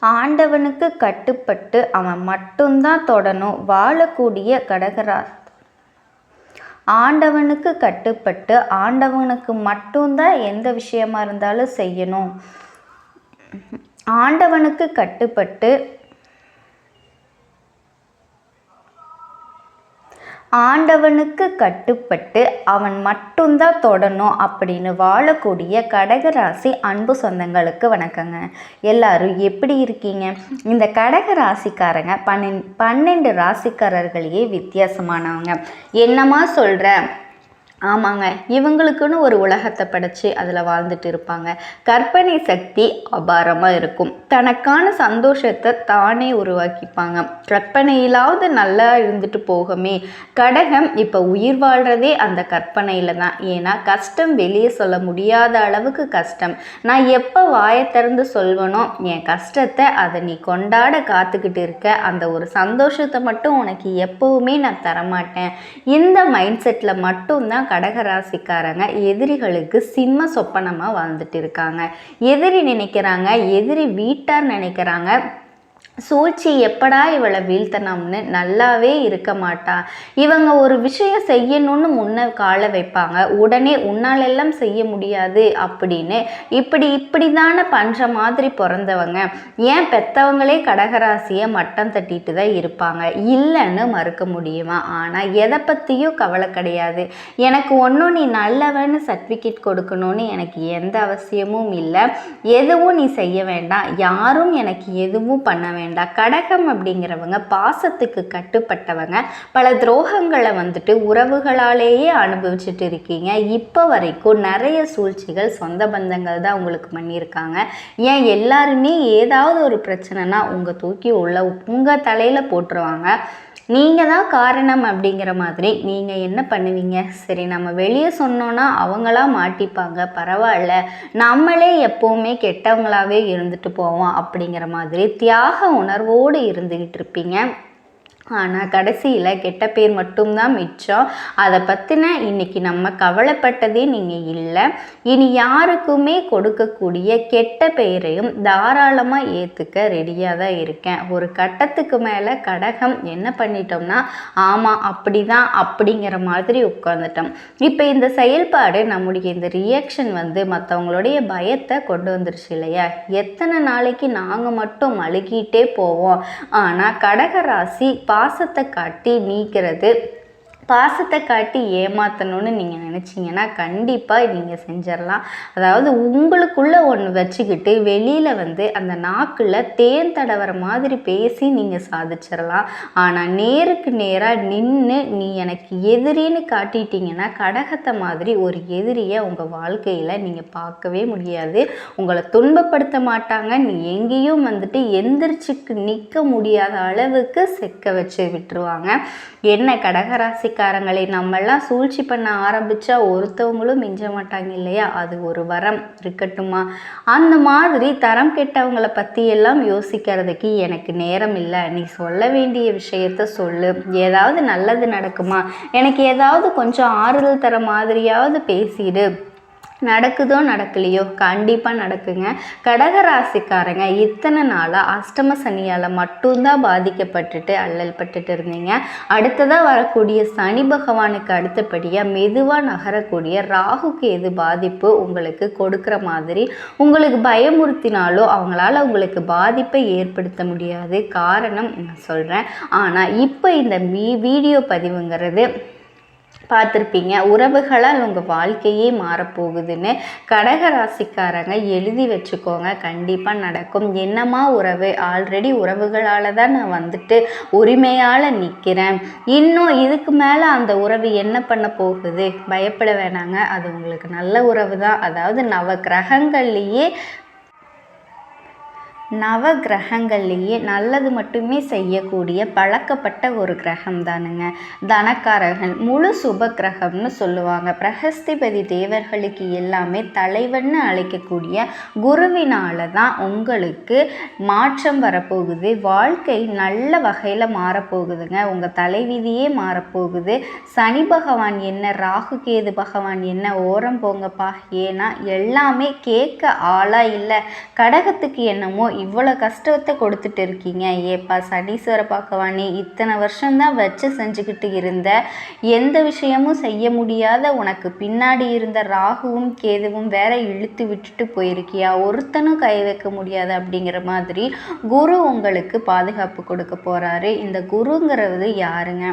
ஆண்டவனுக்கு கட்டுப்பட்டு அவன் மட்டும்தான் தொடணும் வாழக்கூடிய கடகரா ஆண்டவனுக்கு கட்டுப்பட்டு ஆண்டவனுக்கு மட்டும்தான் எந்த விஷயமா இருந்தாலும் செய்யணும். ஆண்டவனுக்கு கட்டுப்பட்டு ஆண்டவனுக்கு கட்டுப்பட்டு அவன் மட்டும்தான் தொடணும் அப்படின்னு வாழக்கூடிய கடகராசி அன்பு சொந்தங்களுக்கு வணக்கங்க. எல்லாரும் எப்படி இருக்கீங்க? இந்த கடக ராசிக்காரங்க பன்னெண்டு பன்னெண்டு ராசிக்காரர்களையே வித்தியாசமானவங்க. என்னமா சொல்கிற ஆமாங்க. இவங்களுக்குன்னு ஒரு உலகத்தை படைச்சு அதில் வாழ்ந்துட்டு இருப்பாங்க. கற்பனை சக்தி அபாரமாக இருக்கும். தனக்கான சந்தோஷத்தை தானே உருவாக்கிப்பாங்க. கற்பனையிலாவது நல்லா இருந்துட்டு போகுமே. கடகம் இப்போ உயிர் வாழ்கிறதே அந்த கற்பனையில் தான். ஏன்னா கஷ்டம் வெளியே சொல்ல முடியாத அளவுக்கு கஷ்டம். நான் எப்போ வாயை திறந்து சொல்வனோ என் கஷ்டத்தை அதை நீ கொண்டாட காத்துக்கிட்டு இருக்க. அந்த ஒரு சந்தோஷத்தை மட்டும் உனக்கு எப்போவுமே நான் தரமாட்டேன். இந்த மைண்ட் செட்டில் மட்டும்தான் கடகராசிக்காரங்க எதிரிகளுக்கு சிம்ம சொப்பனமாக வாழ்ந்துட்டு இருக்காங்க. எதிரி நினைக்கிறாங்க எதிரி வீட்டார் நினைக்கிறாங்க. சூழ்ச்சி எப்படா இவளை வீழ்த்தனம்னு நல்லாவே இருக்க மாட்டா. இவங்க ஒரு விஷயம் செய்யணும்னு முன்ன கால வைப்பாங்க. உடனே உன்னால் எல்லாம் செய்ய முடியாது அப்படின்னு. இப்படி இப்படி தானே பண்ணுற மாதிரி பிறந்தவங்க. ஏன் பெத்தவங்களே கடகராசியை மட்டம் தட்டிட்டு தான் இருப்பாங்க? இல்லைன்னு மறுக்க முடியுமா? ஆனால் எதை பற்றியும் கவலை கிடையாது. எனக்கு ஒன்றும் நீ நல்லவன்னு சர்டிஃபிகேட் கொடுக்கணும்னு எனக்கு எந்த அவசியமும் இல்லை. எதுவும் நீ செய்ய வேண்டாம். யாரும் எனக்கு எதுவும் பண்ண வேண்டாம் வேண்டாம். கடகம் அப்படிங்கிறவங்க பாசத்துக்கு கட்டுப்பட்டவங்க. பல துரோகங்களை வந்துட்டு உறவுகளாலேயே அனுபவிச்சுட்டு இருக்கீங்க. இப்போ வரைக்கும் நிறைய சூழ்ச்சிகள் சொந்த பந்தங்கள் தான் உங்களுக்கு பண்ணியிருக்காங்க. ஏன் எல்லாருமே ஏதாவது ஒரு பிரச்சனைனா உங்கள் தூக்கி உள்ள உங்கள் தலையில் போட்டுருவாங்க. நீங்கள் தான் காரணம் அப்படிங்கிற மாதிரி நீங்கள் என்ன பண்ணுவீங்க? சரி நம்ம வெளியே சொன்னோன்னா அவங்களா மாட்டிப்பாங்க பரவாயில்ல. நம்மளே எப்போவுமே கெட்டவங்களாகவே இருந்துட்டு போவோம் அப்படிங்கிற மாதிரி தியாக உணர்வோடு இருந்துக்கிட்டு இருப்பீங்க. ஆனால் கடைசியில் கெட்ட பேர் மட்டும்தான் மிச்சம். அதை பற்றின இன்றைக்கி நம்ம கவலைப்பட்டதே நீங்கள் இல்லை. இனி யாருக்குமே கொடுக்கக்கூடிய கெட்ட பெயரையும் தாராளமாக ஏற்றுக்க ரெடியாக தான் இருக்கேன். ஒரு கட்டத்துக்கு மேலே கடகம் என்ன பண்ணிட்டோம்னா ஆமாம் அப்படி தான் அப்படிங்கிற மாதிரி உட்காந்துட்டோம் இப்போ இந்த செயல்பாடு நம்முடைய இந்த ரியாக்ஷன் வந்து மற்றவங்களுடைய பயத்தை கொண்டு வந்துருச்சு இல்லையா? எத்தனை நாளைக்கு நாங்கள் மட்டும் அழுகிட்டே போவோம். ஆனால் கடக ராசி பாசத்தை காட்டி நீக்கிறது. பாசத்தை காட்டி ஏமாற்றணும்னு நீங்கள் நினச்சிங்கன்னா கண்டிப்பாக நீங்கள் செஞ்சிடலாம். அதாவது உங்களுக்குள்ளே ஒன்று வச்சுக்கிட்டு வெளியில் வந்து அந்த நாக்கில் தேன் தடவர மாதிரி பேசி நீங்கள் சாதிச்சிடலாம். ஆனால் நேருக்கு நேராக நின்று நீ எனக்கு எதிரின்னு காட்டிட்டீங்கன்னா கடகத்தை மாதிரி ஒரு எதிரியை உங்கள் வாழ்க்கையில் நீங்கள் பார்க்கவே முடியாது. உங்களை துன்பப்படுத்த மாட்டாங்க. நீ எங்கேயும் வந்துட்டு எந்திரிச்சுக்கு நிற்க முடியாத அளவுக்கு செக்க வச்சு விட்டுருவாங்க. என்ன கடகராசிக்கு ராசிக்காரங்களை நம்மெல்லாம் சூழ்ச்சி பண்ண ஆரம்பித்தா ஒருத்தவங்களும் மிஞ்ச மாட்டாங்க இல்லையா? அது ஒரு வரம் இருக்கட்டுமா? அந்த மாதிரி தரம் கெட்டவங்களை பற்றியெல்லாம் யோசிக்கிறதுக்கு எனக்கு நேரம் இல்லை. நீ சொல்ல வேண்டிய விஷயத்த சொல்லு. ஏதாவது நல்லது நடக்குமா? எனக்கு ஏதாவது கொஞ்சம் ஆறுதல் தர மாதிரியாவது பேசிடு. நடக்குதோ நடக்கலையோ கண்டிப்பாக நடக்குங்க. கடகராசிக்காரங்க இத்தனை நாளாக அஷ்டம சனியால் மட்டும்தான் பாதிக்கப்பட்டுட்டு அல்லல் பட்டுட்டு இருந்தீங்க. அடுத்ததாக வரக்கூடிய சனி பகவானுக்கு அடுத்தபடியாக மெதுவாக நகரக்கூடிய ராகுக்கு எது பாதிப்பு உங்களுக்கு கொடுக்குற மாதிரி உங்களுக்கு பயமுறுத்தினாலோ அவங்களால உங்களுக்கு பாதிப்பை ஏற்படுத்த முடியாது. காரணம் நான் சொல்கிறேன் ஆனால் இப்போ இந்த மீ வீடியோ பதிவுங்கிறது பார்த்துருப்பீங்க. உறவுகளால் உங்கள் வாழ்க்கையே மாறப்போகுதுன்னு கடக ராசிக்காரங்க எழுதி வச்சுக்கோங்க. கண்டிப்பாக நடக்கும். என்னமா உறவு? ஆல்ரெடி உறவுகளால் தான் நான் வந்துட்டு உரிமையால் நிற்கிறேன் இன்னும் இதுக்கு மேலே அந்த உறவு என்ன பண்ண போகுது? பயப்பட வேணாங்க. அது உங்களுக்கு நல்ல உறவு தான் அதாவது நவ கிரகங்கள்லேயே நவ கிரகங்கள்லேயே நல்லது மட்டுமே செய்யக்கூடிய பழக்கப்பட்ட ஒரு கிரகம் தானுங்க. தனக்காரகன் முழு சுப கிரகம்னு சொல்லுவாங்க. பிரகஸ்திபதி தேவர்களுக்கு எல்லாமே தலைவன்னு அழைக்கக்கூடிய குருவினால தான் உங்களுக்கு மாற்றம் வரப்போகுது. வாழ்க்கை நல்ல வகையில் மாறப்போகுதுங்க. உங்கள் தலைவிதியே மாறப்போகுது. சனி பகவான் என்ன ராகு கேது பகவான் என்ன ஓரம் போங்கப்பா. ஏன்னா எல்லாமே கேட்க ஆளாக இல்லை. கடகத்துக்கு என்னமோ இவ்வளோ கஷ்டத்தை கொடுத்துட்டு இருக்கீங்க? ஏப்பா சனீஸ்வர பார்க்கவானி இத்தனை வருஷம்தான் வச்சு செஞ்சுக்கிட்டு இருந்த எந்த விஷயமும் செய்ய முடியாத உனக்கு பின்னாடி இருந்த ராகுவும் கேதுவும் வேற இழுத்து விட்டுட்டு போயிருக்கியா? ஒருத்தனும் கை வைக்க முடியாது அப்படிங்கிற மாதிரி குரு உங்களுக்கு பாதுகாப்பு கொடுக்க போகிறாரு இந்த குருங்கிறது யாருங்க?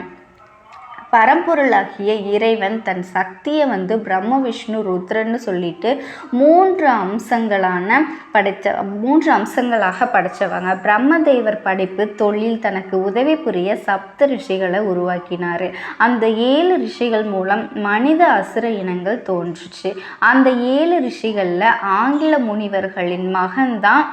பரம்பொருளாகிய இறைவன் தன் சக்தியை வந்து பிரம்ம விஷ்ணு ருத்ரன்னு சொல்லிட்டு மூன்று அம்சங்களான படைத்த மூன்று அம்சங்களாக படைச்சவங்க. பிரம்மதேவர் படைப்பு தொழில் தனக்கு உதவி புரிய சப்த ரிஷிகளை உருவாக்கினார். அந்த ஏழு ரிஷிகள் மூலம் மனித அசுர இனங்கள் தோன்றுச்சு. அந்த ஏழு ரிஷிகளில் ஆங்கில முனிவர்களின் மகன்தான்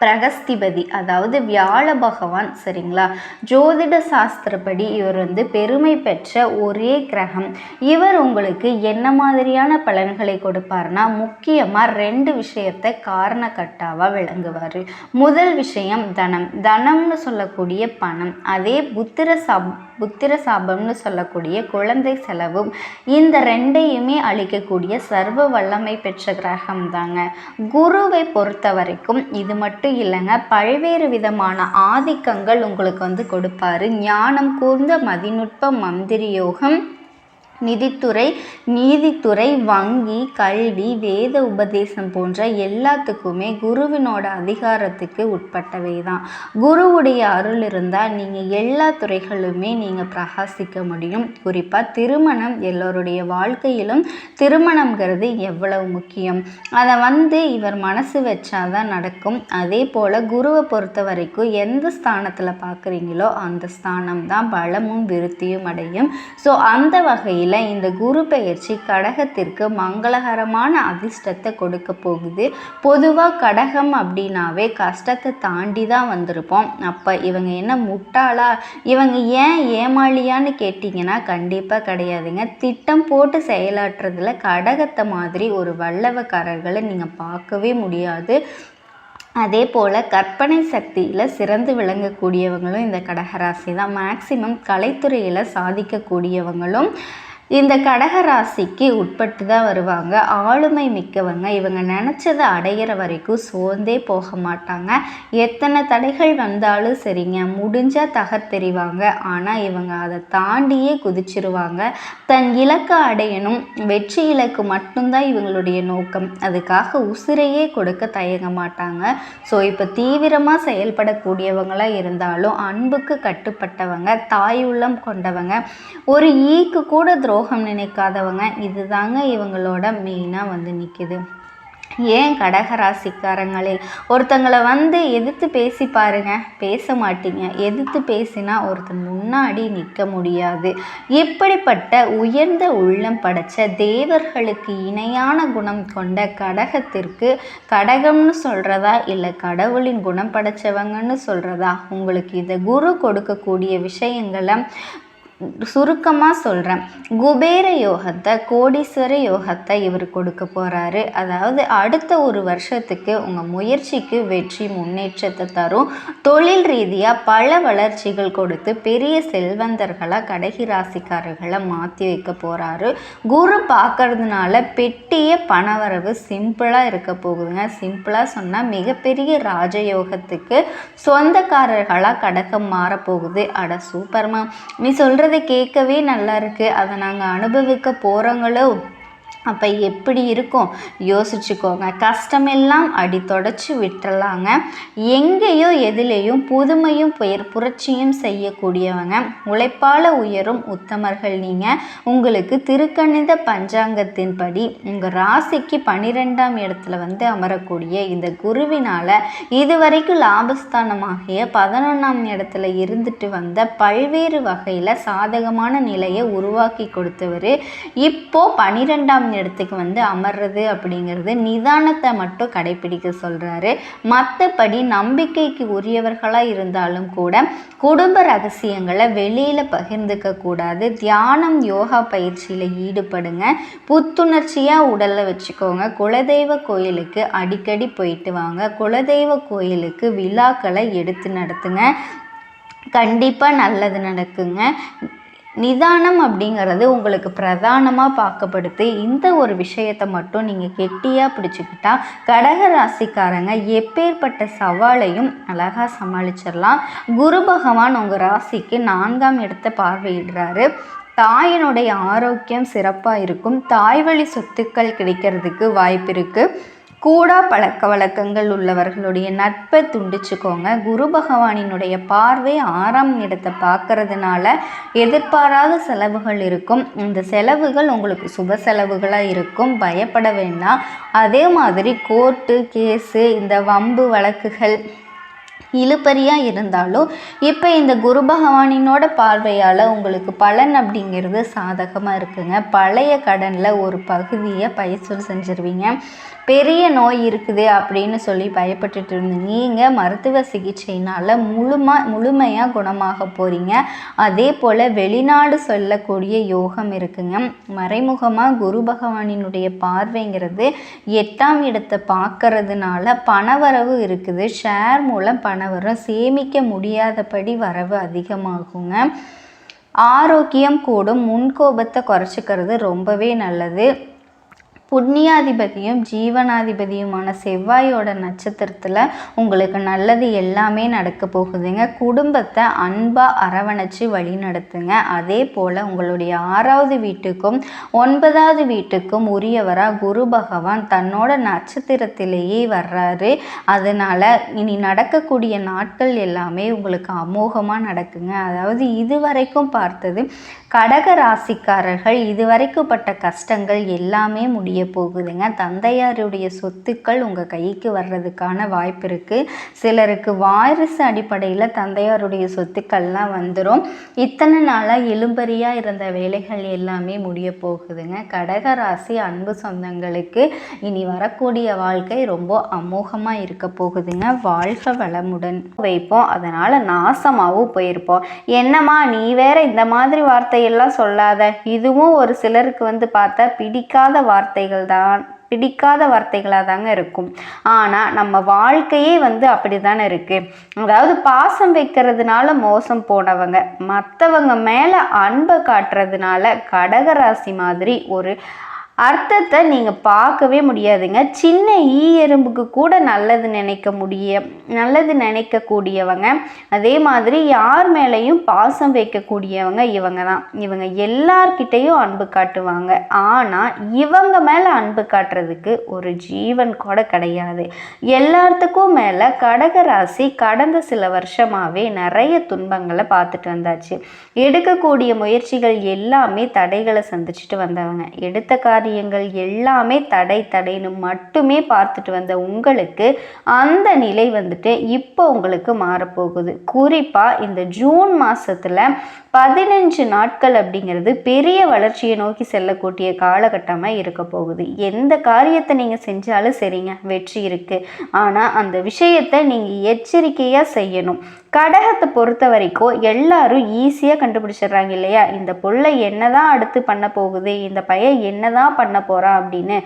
பிரகஸ்திபதி அதாவது வியாழ பகவான் சரிங்களா? ஜோதிட சாஸ்திரப்படி இவர் வந்து பெருமை பெற்ற ஒரே கிரகம். இவர் உங்களுக்கு என்ன மாதிரியான பலன்களை கொடுப்பார்னா முக்கியமாக ரெண்டு விஷயத்தை காரணக்கட்டாவாக விளங்குவார். முதல் விஷயம் தனம். தனம்னு சொல்லக்கூடிய பணம். அதே புத்திர சப் புத்திர சாபம்னு சொல்லக்கூடிய குழந்தை செலவும் இந்த ரெண்டையுமே அளிக்கக்கூடிய சர்வ வல்லமை பெற்ற கிரகம் தாங்க குருவை பொறுத்த வரைக்கும் இது மட்டும் இல்லைங்க பல்வேறு விதமான ஆதிக்கங்கள் உங்களுக்கு வந்து கொடுப்பாரு. ஞானம் கூர்ந்த மதிநுட்ப மந்திரி யோகம் நிதித்துறை நீதித்துறை வங்கி கல்வி வேத உபதேசம் போன்ற எல்லாத்துக்குமே குருவினோட அதிகாரத்துக்கு உட்பட்டவை தான் குருவுடைய அருள் இருந்தால் நீங்கள் எல்லா துறைகளுமே நீங்கள் பிரகாசிக்க முடியும். குறிப்பாக திருமணம் எல்லோருடைய வாழ்க்கையிலும் திருமணங்கிறது எவ்வளவு முக்கியம். அதை வந்து இவர் மனசு வச்சாதான் நடக்கும். அதே போல் குருவை பொறுத்த வரைக்கும் எந்த ஸ்தானத்தில் பார்க்குறீங்களோ அந்த ஸ்தானம் தான் பலமும் விருத்தியும் அடையும். ஸோ அந்த வகையில் வகையில் இந்த குரு பெயர்ச்சி கடகத்திற்கு மங்களகரமான அதிர்ஷ்டத்தை கொடுக்க போகுது. பொதுவாக கடகம் அப்படின்னாவே கஷ்டத்தை தாண்டி தான் வந்திருப்போம். அப்போ இவங்க என்ன முட்டாளா? இவங்க ஏன் ஏமாளியான்னு கேட்டிங்கன்னா கண்டிப்பாக கிடையாதுங்க. திட்டம் போட்டு செயலாற்றுறதுல கடகத்தை மாதிரி ஒரு வல்லவக்காரர்களை நீங்கள் பார்க்கவே முடியாது. அதே போல் கற்பனை சக்தியில் சிறந்து விளங்கக்கூடியவங்களும் இந்த கடகராசி தான் மேக்சிமம் கலைத்துறையில் சாதிக்கக்கூடியவங்களும் இந்த கடகராசிக்கு உட்பட்டு தான் வருவாங்க. ஆளுமை மிக்கவங்க. இவங்க நினச்சதை அடையிற வரைக்கும் சோர்ந்தே போக மாட்டாங்க. எத்தனை தடைகள் வந்தாலும் சரிங்க. முடிஞ்சால் தகர்த்தெறிவாங்க. ஆனால் இவங்க அதை தாண்டியே குதிச்சிருவாங்க. தன் இலக்கை அடையணும். வெற்றி இலக்கு மட்டும்தான் இவங்களுடைய நோக்கம். அதுக்காக உசிரையே கொடுக்க தயங்க மாட்டாங்க. ஸோ இப்போ தீவிரமாக செயல்படக்கூடியவங்களாக இருந்தாலும் அன்புக்கு கட்டுப்பட்டவங்க தாய் உள்ளம் கொண்டவங்க ஒரு ஈக்கு கூட துரோ துரோகம் நினைக்காதவங்க. இதுதாங்க இவங்களோட மெயினாக வந்து நிற்கிது ஏன் கடகராசிக்காரங்களே ஒருத்தங்களை வந்து எதிர்த்து பேசி பாருங்க. பேச மாட்டீங்க. எதிர்த்து பேசினா ஒருத்தன் முன்னாடி நிற்க முடியாது. இப்படிப்பட்ட உயர்ந்த உள்ளம் படைச்ச தேவர்களுக்கு இணையான குணம் கொண்ட கடகத்திற்கு கடகம்னு சொல்கிறதா இல்லை கடவுளின் குணம் படைச்சவங்கன்னு சொல்கிறதா உங்களுக்கு இதை குரு கொடுக்கக்கூடிய விஷயங்களை சுருக்கமாக சொல்கிறேன் குபேர யோகத்தை கோடீஸ்வர யோகத்தை இவர் கொடுக்க போகிறாரு அதாவது அடுத்த ஒரு வருஷத்துக்கு உங்கள் முயற்சிக்கு வெற்றி முன்னேற்றத்தை தரும். தொழில் ரீதியாக பல வளர்ச்சிகள் கொடுத்து பெரிய செல்வந்தர்களாக கடகி ராசிக்காரர்களை மாற்றி வைக்க போகிறாரு குரு பார்க்கறதுனால பெட்டிய பணவரவு சிம்பிளாக இருக்க போகுதுங்க. சிம்பிளாக சொன்னால் மிகப்பெரிய ராஜயோகத்துக்கு சொந்தக்காரர்களாக கடகம் மாறப்போகுது. அட சூப்பர்மா. நீ சொல்கிற சொல்கிறத கேட்கவே நல்லா இருக்குது அதை நாங்கள் அனுபவிக்க போகிறவங்களும் அப்போ எப்படி இருக்கும்? யோசிச்சுக்கோங்க. கஷ்டமெல்லாம் அடி தொடச்சி விட்டுறலாங்க. எங்கேயோ எதிலேயும் புதுமையும் புயர் புரட்சியும் செய்யக்கூடியவங்க. உழைப்பால் உயரும் உத்தமர்கள் நீங்கள் உங்களுக்கு திருக்கணித பஞ்சாங்கத்தின்படி உங்கள் ராசிக்கு பன்னிரெண்டாம் இடத்துல வந்து அமரக்கூடிய இந்த குருவினால் இதுவரைக்கும் லாபஸ்தானமாகிய பதினொன்றாம் இடத்துல இருந்துட்டு வந்த பல்வேறு வகையில் சாதகமான நிலையை உருவாக்கி கொடுத்தவர். இப்போது பன்னிரெண்டாம் இடத்துக்கு வந்து அமர்றது அப்படிங்கிறது நிதானத்தை மட்டும் கடைபிடிக்க சொல்கிறாரு மற்றபடி நம்பிக்கைக்கு உரியவர்களாக இருந்தாலும் கூட குடும்ப ரகசியங்களை வெளியில் பகிர்ந்துக்க கூடாது. தியானம் யோகா பயிற்சியில் ஈடுபடுங்க. புத்துணர்ச்சியாக உடலில் வச்சுக்கோங்க. குலதெய்வ கோயிலுக்கு அடிக்கடி போயிட்டு வாங்க. குலதெய்வ கோயிலுக்கு விழாக்களை எடுத்து நடத்துங்க. கண்டிப்பாக நல்லது நடக்குங்க. நிதானம் அப்படிங்கிறது உங்களுக்கு பிரதானமாக பார்க்கப்படுது இந்த ஒரு விஷயத்தை மட்டும் நீங்கள் கெட்டியாக பிடிச்சிக்கிட்டா கடக ராசிக்காரங்க எப்பேற்பட்ட சவாலையும் அழகாக சமாளிச்சிடலாம் குரு பகவான் உங்கள் ராசிக்கு நான்காம் இடத்தை பார்வையிடுறாரு. தாயினுடைய ஆரோக்கியம் சிறப்பாக இருக்கும். தாய் வழி சொத்துக்கள் கிடைக்கிறதுக்கு வாய்ப்பு இருக்குது கூடா பழக்க வழக்கங்கள் உள்ளவர்களுடைய நட்பை துண்டிச்சுக்கோங்க. குரு பகவானினுடைய பார்வை ஆறாம் இடத்தை பார்க்கறதுனால எதிர்பாராத செலவுகள் இருக்கும். இந்த செலவுகள் உங்களுக்கு சுப செலவுகளாக இருக்கும். பயப்பட வேண்டாம். அதே மாதிரி கோர்ட்டு கேஸு இந்த வம்பு வழக்குகள் இழுபறியாக இருந்தாலும் இப்போ இந்த குரு பகவானினோட பார்வையால் உங்களுக்கு பலன் அப்படிங்கிறது சாதகமாக இருக்குங்க. பழைய கடனில் ஒரு பகுதியை பயிற்சல் செஞ்சுருவீங்க. பெரிய நோய் இருக்குது அப்படின்னு சொல்லி பயப்பட்டுட்டு இருந்து நீங்கள் மருத்துவ சிகிச்சையினால் முழுமா முழுமையாக குணமாக போகிறீங்க அதே போல் வெளிநாடு சொல்லக்கூடிய யோகம் இருக்குங்க. மறைமுகமாக குரு பகவானினுடைய பார்வைங்கிறது எட்டாம் இடத்தை பார்க்கறதுனால பணவரவு இருக்குது. ஷேர் மூலம் பணவரம் சேமிக்க முடியாதபடி வரவு அதிகமாகுங்க. ஆரோக்கியம் கூடும். முன்கோபத்தை குறைச்சிக்கிறது ரொம்பவே நல்லது. புண்ணியாதிபதியும் ஜீவனாதிபதியுமான செவ்வாயோட நட்சத்திரத்தில் உங்களுக்கு நல்லது எல்லாமே நடக்க போகுதுங்க. குடும்பத்தை அன்பாக அரவணைச்சு வழி நடத்துங்க அதே போல் உங்களுடைய ஆறாவது வீட்டுக்கும் ஒன்பதாவது வீட்டுக்கும் உரியவராக குரு பகவான் தன்னோட நட்சத்திரத்திலேயே வர்றாரு. அதனால் இனி நடக்கக்கூடிய நாட்கள் எல்லாமே உங்களுக்கு அமோகமாக நடக்குங்க. அதாவது இதுவரைக்கும் பார்த்தது கடக ராசிக்காரர்கள் இதுவரைக்கும் பட்ட கஷ்டங்கள் எல்லாமே முடிய போகுதுங்க. தந்தையாருடைய சொத்துக்கள் உங்கள் கைக்கு வர்றதுக்கான வாய்ப்பு இருக்குது சிலருக்கு வாரிசு அடிப்படையில் தந்தையாருடைய சொத்துக்கள்லாம் வந்துடும் இத்தனை நாளாக எலும்பரியாக இருந்த வேலைகள் எல்லாமே முடிய போகுதுங்க. கடக ராசி அன்பு சொந்தங்களுக்கு இனி வரக்கூடிய வாழ்க்கை ரொம்ப அமோகமாக இருக்க போகுதுங்க. வாழ்க வளமுடன். வைப்போம். அதனால் நாசமாகவும் போயிருப்போம். என்னம்மா நீ வேற இந்த மாதிரி வார்த்தையெல்லாம் சொல்லாத. இதுவும் ஒரு சிலருக்கு வந்து பார்த்தா பிடிக்காத வார்த்தை வார்த்தைகள் தான் பிடிக்காத வார்த்தைகளாக தாங்க இருக்கும். ஆனால் நம்ம வாழ்க்கையே வந்து அப்படி தானே இருக்குது அதாவது பாசம் வைக்கிறதுனால மோசம் போனவங்க மற்றவங்க மேலே அன்பை காட்டுறதுனால கடகராசி மாதிரி ஒரு அர்த்தத்தை நீங்கள் பார்க்கவே முடியாதுங்க. சின்ன ஈ எறும்புக்கு கூட நல்லது நினைக்க முடிய நல்லது நினைக்கக்கூடியவங்க. அதே மாதிரி யார் மேலேயும் பாசம் வைக்கக்கூடியவங்க இவங்க தான். இவங்க எல்லார்கிட்டேயும் அன்பு காட்டுவாங்க. ஆனால் இவங்க மேலே அன்பு காட்டுறதுக்கு ஒரு ஜீவன் கூட கிடையாது. எல்லாத்துக்கும் மேலே கடகராசி கடந்த சில வருஷமாகவே நிறைய துன்பங்களை பார்த்துட்டு வந்தாச்சு. எடுக்கக்கூடிய முயற்சிகள் எல்லாமே தடைகளை சந்திச்சுட்டு வந்தவங்க. எடுத்த காரியம் காரியங்கள் எல்லாமே தடை தடைன்னு மட்டுமே பார்த்துட்டு வந்த உங்களுக்கு அந்த நிலை வந்துட்டு இப்போ உங்களுக்கு மாறப்போகுது. குறிப்பாக இந்த ஜூன் மாதத்தில் பதினஞ்சு நாட்கள் அப்படிங்கிறது பெரிய வளர்ச்சியை நோக்கி செல்லக்கூடிய காலகட்டமாக இருக்க போகுது. எந்த காரியத்தை நீங்கள் செஞ்சாலும் சரிங்க வெற்றி இருக்குது ஆனால் அந்த விஷயத்தை நீங்கள் எச்சரிக்கையாக செய்யணும். கடகத்தை பொறுத்த வரைக்கும் எல்லாரும் ஈஸியாக கண்டுபிடிச்சிடுறாங்க இல்லையா? இந்த பொல்லை என்னதான் அடுத்து பண்ண போகுது? இந்த பையன் என்னதான் பண்ண போகிறான் அப்படின்னு.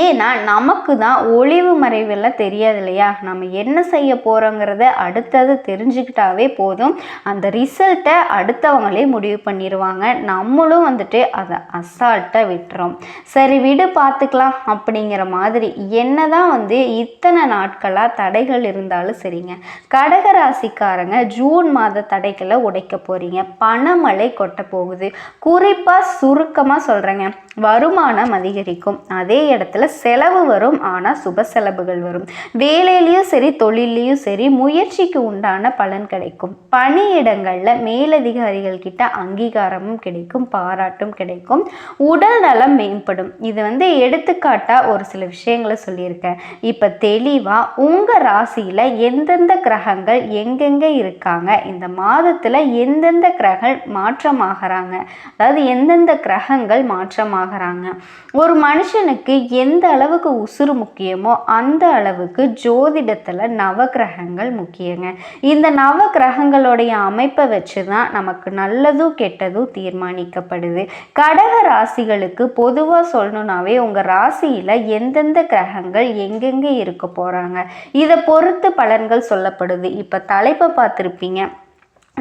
ஏன்னா நமக்கு தான் ஒளிவு மறைவெல்லாம் தெரியாது இல்லையா நம்ம என்ன செய்ய போகிறோங்கிறத அடுத்தது தெரிஞ்சுக்கிட்டாவே போதும். அந்த ரிசல்ட்டை அடுத்தவங்களே முடிவு பண்ணிடுவாங்க நம்மளும் வந்துட்டு அதை அசால்ட்டாக விட்டுறோம். சரி விடு பார்த்துக்கலாம் அப்படிங்கிற மாதிரி என்ன தான் வந்து இத்தனை நாட்களாக தடைகள் இருந்தாலும் சரிங்க. கடகராசிக்காரங்க ஜூன் மாத தடைகளை உடைக்க போகிறீங்க பணமழை கொட்ட போகுது. குறிப்பாக சுருக்கமாக சொல்கிறேங்க வருமானம் அதிகரிக்கும். அதே இடத்துல செலவு வரும் ஆனால் சுப செலவுகள் வரும். வேலையிலையும் சரி தொழிலையும் சரி முயற்சிக்கு உண்டான பலன் கிடைக்கும். பணியிடங்களில் மேலதிகாரிகள் கிட்ட அங்கீகாரமும் கிடைக்கும் பாராட்டும் கிடைக்கும். உடல் நலம் மேம்படும். இது வந்து எடுத்துக்காட்டாக ஒரு சில விஷயங்களை சொல்லியிருக்கேன். இப்போ தெளிவாக உங்கள் ராசியில் எந்தெந்த கிரகங்கள் எங்கெங்கே இருக்காங்க? இந்த மாதத்தில் எந்தெந்த கிரகங்கள் மாற்றமாகறாங்க? அதாவது எந்தெந்த கிரகங்கள் ஆகிறாங்க. ஒரு மனுஷனுக்கு எந்த அளவுக்கு உசுறு முக்கியமோ அந்த அளவுக்கு ஜோதிடத்தில் நவகிரகங்கள் முக்கியங்க. இந்த நவகிரகங்களுடைய அமைப்பை வச்சு தான் நமக்கு நல்லதும் கெட்டதும் தீர்மானிக்கப்படுது. கடக ராசிகளுக்கு பொதுவாக சொல்லணுன்னாவே உங்கள் ராசியில் எந்தெந்த கிரகங்கள் எங்கெங்கே இருக்க போகிறாங்க இதை பொறுத்து பலன்கள் சொல்லப்படுது. இப்போ தலைப்பை பார்த்துருப்பீங்க.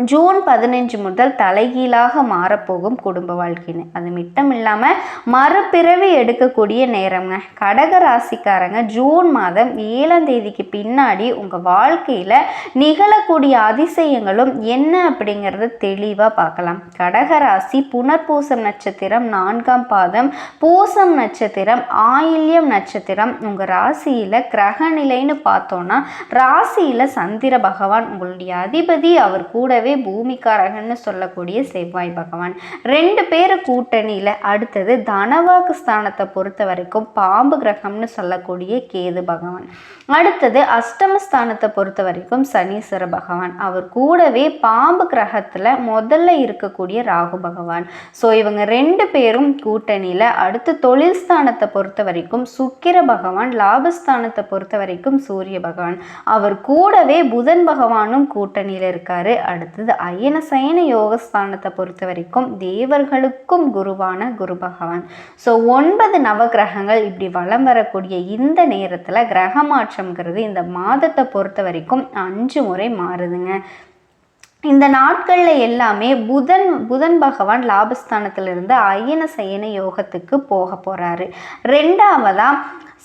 ஜூன் பதினஞ்சு முதல் தலைகீழாக மாறப்போகும் குடும்ப வாழ்க்கைன்னு. அது மிட்டம் இல்லாமல் மறுபிறவி எடுக்கக்கூடிய நேரம்ங்க. கடக ராசிக்காரங்க ஜூன் மாதம் ஏழாம் தேதிக்கு பின்னாடி உங்கள் வாழ்க்கையில் நிகழக்கூடிய அதிசயங்களும் என்ன அப்படிங்கிறத தெளிவாக பார்க்கலாம். கடக ராசி புனர்பூசம் நட்சத்திரம் நான்காம் பாதம் பூசம் நட்சத்திரம் ஆயில்யம் நட்சத்திரம். உங்கள் ராசியில் கிரக நிலைன்னு பார்த்தோன்னா ராசியில் சந்திர பகவான் உங்களுடைய அதிபதி. அவர் கூடவே கூடவே பூமிக்காரகன்னு சொல்லக்கூடிய செவ்வாய் பகவான். ரெண்டு பேர் கூட்டணியில் அடுத்தது தனவாக்கு ஸ்தானத்தை பொறுத்த வரைக்கும் பாம்பு கிரகம்னு சொல்லக்கூடிய கேது பகவான். அடுத்தது அஷ்டமஸ்தானத்தை பொறுத்த வரைக்கும் சனீஸ்வர பகவான். அவர் கூடவே பாம்பு கிரகத்தில் முதல்ல இருக்கக்கூடிய ராகு பகவான். ஸோ இவங்க ரெண்டு பேரும் கூட்டணியில் அடுத்து தொழில் ஸ்தானத்தை பொறுத்த வரைக்கும் சுக்கிர பகவான் லாபஸ்தானத்தை பொறுத்த வரைக்கும் சூரிய பகவான். அவர் கூடவே புதன் பகவானும் கூட்டணியில் இருக்காரு அடுத்து. அடுத்தது அயனசயன யோகஸ்தானத்தை பொறுத்த வரைக்கும் தேவர்களுக்கும் குருவான குரு பகவான். ஸோ ஒன்பது நவகிரகங்கள் இப்படி வளம் வரக்கூடிய இந்த நேரத்தில் கிரக மாற்றம்ங்கிறது இந்த மாதத்தை பொறுத்த வரைக்கும் அஞ்சு முறை மாறுதுங்க. இந்த நாட்களில் எல்லாமே புதன் புதன் பகவான் லாபஸ்தானத்திலிருந்து அயன சயன யோகத்துக்கு போக போகிறாரு ரெண்டாவதாக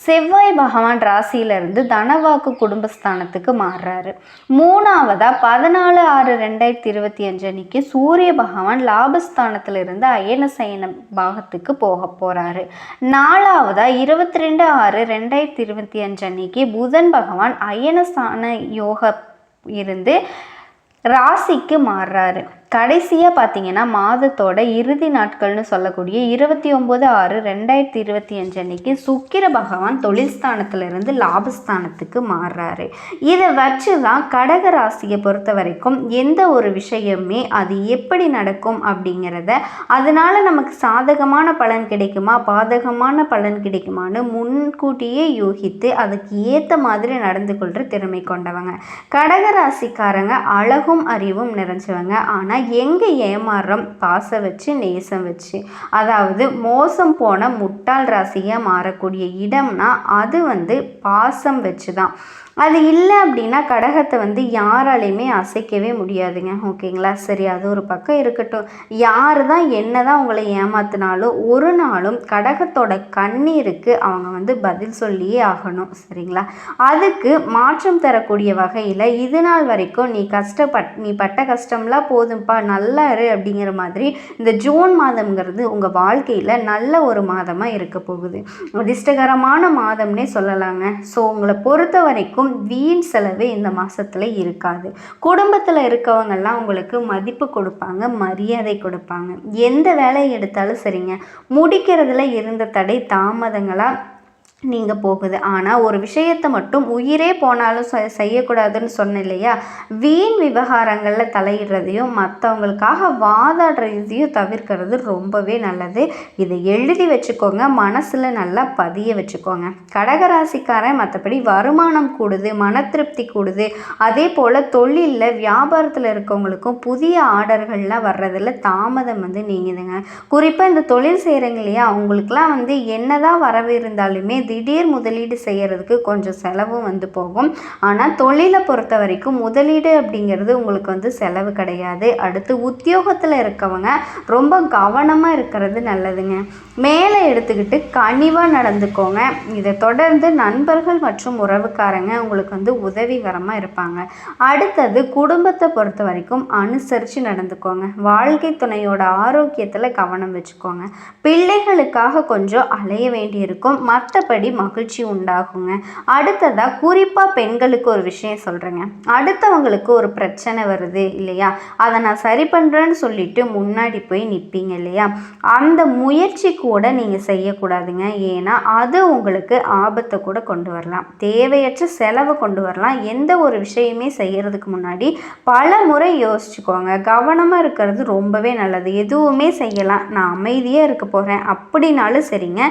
செவ்வாய் பகவான் ராசியிலிருந்து தனவாக்கு குடும்பஸ்தானத்துக்கு மாறுறாரு. மூணாவதாக பதினாலு ஆறு ரெண்டாயிரத்தி இருபத்தி அஞ்சு அன்னைக்கு சூரிய பகவான் லாபஸ்தானத்திலிருந்து அயன சயன பாகத்துக்கு போக போகிறாரு நாலாவதாக இருபத்தி ரெண்டு ஆறு ரெண்டாயிரத்தி இருபத்தி அஞ்சு அன்னைக்கு புதன் பகவான் அயனசான யோக இருந்து ராசிக்கு மாறுறாரு. கடைசியாக பார்த்தீங்கன்னா மாதத்தோட இறுதி நாட்கள்னு சொல்லக்கூடிய இருபத்தி ஒம்பது ஆறு ரெண்டாயிரத்தி இருபத்தி அஞ்சு அன்னைக்கு சுக்கிர பகவான் தொழில் ஸ்தானத்திலிருந்து லாபஸ்தானத்துக்கு மாறுறாரு. இதை வச்சு தான் கடக ராசியை பொறுத்த வரைக்கும் எந்த ஒரு விஷயமே அது எப்படி நடக்கும் அப்படிங்கிறத அதனால் நமக்கு சாதகமான பலன் கிடைக்குமா பாதகமான பலன் கிடைக்குமான்னு முன்கூட்டியே யூகித்து அதுக்கு ஏற்ற மாதிரி நடந்து கொள்கிற திறமை கொண்டவங்க. கடக ராசிக்காரங்க அழகும் அறிவும் நிறைஞ்சவங்க. ஆனால் ஆனால் எங்கே ஏமாறுறோம்? பாசம் வச்சு நேசம் வச்சு. அதாவது மோசம் போன முட்டாள் ராசியாக மாறக்கூடிய இடம்னா அது வந்து பாசம் வச்சு தான் அது இல்லை அப்படின்னா கடகத்தை வந்து யாராலையுமே அசைக்கவே முடியாதுங்க. ஓகேங்களா? சரி அது ஒரு பக்கம் இருக்கட்டும். யார் தான் என்ன தான் உங்களை ஏமாத்தினாலும் ஒரு நாளும் கடகத்தோட கண்ணீருக்கு அவங்க வந்து பதில் சொல்லியே ஆகணும். சரிங்களா? அதுக்கு மாற்றம் தரக்கூடிய வகையில் இது நாள் வரைக்கும் நீ கஷ்டப்பட் நீ பட்ட கஷ்டம்லாம் போதும்ப்பா நல்லா இரு அப்படிங்கிற மாதிரி இந்த ஜூன் மாதம்ங்கிறது உங்கள் வாழ்க்கையில் நல்ல ஒரு மாதமாக இருக்க போகுது. அதிர்ஷ்டகரமான மாதம்னே சொல்லலாங்க. ஸோ உங்களை பொறுத்த வரைக்கும் எதுவும் வீண் செலவு இந்த மாதத்தில் இருக்காது. குடும்பத்தில் இருக்கவங்கெல்லாம் உங்களுக்கு மதிப்பு கொடுப்பாங்க மரியாதை கொடுப்பாங்க. எந்த வேலையை எடுத்தாலும் சரிங்க. முடிக்கிறதுல இருந்த தடை தாமதங்களாக நீங்கள் போகுது. ஆனால் ஒரு விஷயத்தை மட்டும் உயிரே போனாலும் செய்யக்கூடாதுன்னு சொன்னேன் இல்லையா வீண் விவகாரங்களில் தலையிடுறதையும் மற்றவங்களுக்காக வாதாடுறதையும் தவிர்க்கிறது ரொம்பவே நல்லது. இதை எழுதி வச்சுக்கோங்க. மனசில் நல்லா பதிய வச்சுக்கோங்க. கடகராசிக்காரன் மற்றபடி வருமானம் கூடுது மன திருப்தி கூடுது. அதே போல் தொழிலில் வியாபாரத்தில் இருக்கவங்களுக்கும் புதிய ஆர்டர்கள்லாம் வர்றதில் தாமதம் வந்து நீங்குதுங்க. குறிப்பாக இந்த தொழில் செய்கிறவங்க இல்லையா அவங்களுக்குலாம் வந்து என்னதான் வரவு இருந்தாலுமே திடீர் முதலீடு செய்கிறதுக்கு கொஞ்சம் செலவும் வந்து போகும். ஆனால் தொழிலை பொறுத்த வரைக்கும் முதலீடு அப்படிங்கிறது உங்களுக்கு வந்து செலவு கிடையாது. அடுத்து உத்தியோகத்தில் இருக்கவங்க ரொம்ப கவனமாக இருக்கிறது நல்லதுங்க. மேலே எடுத்துக்கிட்டு கனிவாக நடந்துக்கோங்க. இதை தொடர்ந்து நண்பர்கள் மற்றும் உறவுக்காரங்க உங்களுக்கு வந்து உதவிகரமாக இருப்பாங்க. அடுத்தது குடும்பத்தை பொறுத்த வரைக்கும் அனுசரித்து நடந்துக்கோங்க. வாழ்க்கை துணையோட ஆரோக்கியத்தில் கவனம் வச்சுக்கோங்க. பிள்ளைகளுக்காக கொஞ்சம் அலைய வேண்டியிருக்கும். மற்றபடி மற்றபடி மகிழ்ச்சி உண்டாகுங்க. அடுத்ததாக குறிப்பாக பெண்களுக்கு ஒரு விஷயம் சொல்கிறேங்க அடுத்தவங்களுக்கு ஒரு பிரச்சனை வருது இல்லையா? அதை நான் சரி பண்ணுறேன்னு சொல்லிட்டு முன்னாடி போய் நிற்பீங்க இல்லையா? அந்த முயற்சி கூட நீங்கள் செய்யக்கூடாதுங்க. ஏன்னா அது உங்களுக்கு ஆபத்தை கூட கொண்டு வரலாம். தேவையற்ற செலவு கொண்டு வரலாம். எந்த ஒரு விஷயமே செய்கிறதுக்கு முன்னாடி பல முறை யோசிச்சுக்கோங்க. கவனமாக இருக்கிறது ரொம்பவே நல்லது. எதுவுமே செய்யலாம். நான் அமைதியாக இருக்க போகிறேன் அப்படின்னாலும் சரிங்க.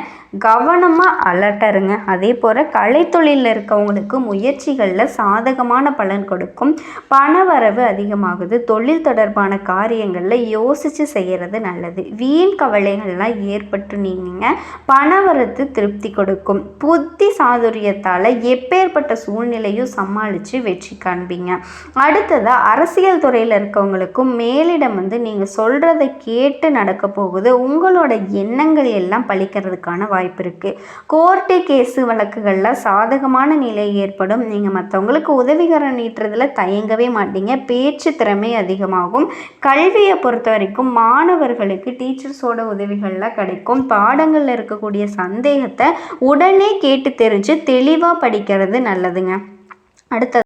கவனமாக அலர்ட் பெட்டருங்க அதே போல் கலைத்தொழிலில் இருக்கவங்களுக்கு முயற்சிகளில் சாதகமான பலன் கொடுக்கும் பண வரவு அதிகமாகுது. தொழில் தொடர்பான காரியங்களில் யோசித்து செய்கிறது நல்லது. வீண் கவலைகள்லாம் ஏற்பட்டு நீங்க பணவரத்து திருப்தி கொடுக்கும். புத்தி சாதுரியத்தால் எப்பேற்பட்ட சூழ்நிலையும் சமாளித்து வெற்றி காண்பீங்க. அடுத்ததாக அரசியல் துறையில் இருக்கவங்களுக்கும் மேலிடம் வந்து நீங்கள் சொல்கிறத கேட்டு நடக்க போகுது. உங்களோட எண்ணங்கள் எல்லாம் பழிக்கிறதுக்கான வாய்ப்பு இருக்குது கோர்ட்டு கேஸு வழக்குகளில் சாதகமான நிலை ஏற்படும். நீங்கள் மற்றவங்களுக்கு உதவிகரம் நீட்டுறதுல தயங்கவே மாட்டீங்க. பேச்சு திறமை அதிகமாகும். கல்வியை பொறுத்த வரைக்கும் மாணவர்களுக்கு டீச்சர்ஸோட உதவிகளில் கிடைக்கும். பாடங்களில் இருக்கக்கூடிய சந்தேகத்தை உடனே கேட்டு தெரிஞ்சு தெளிவாக படிக்கிறது நல்லதுங்க. அடுத்தது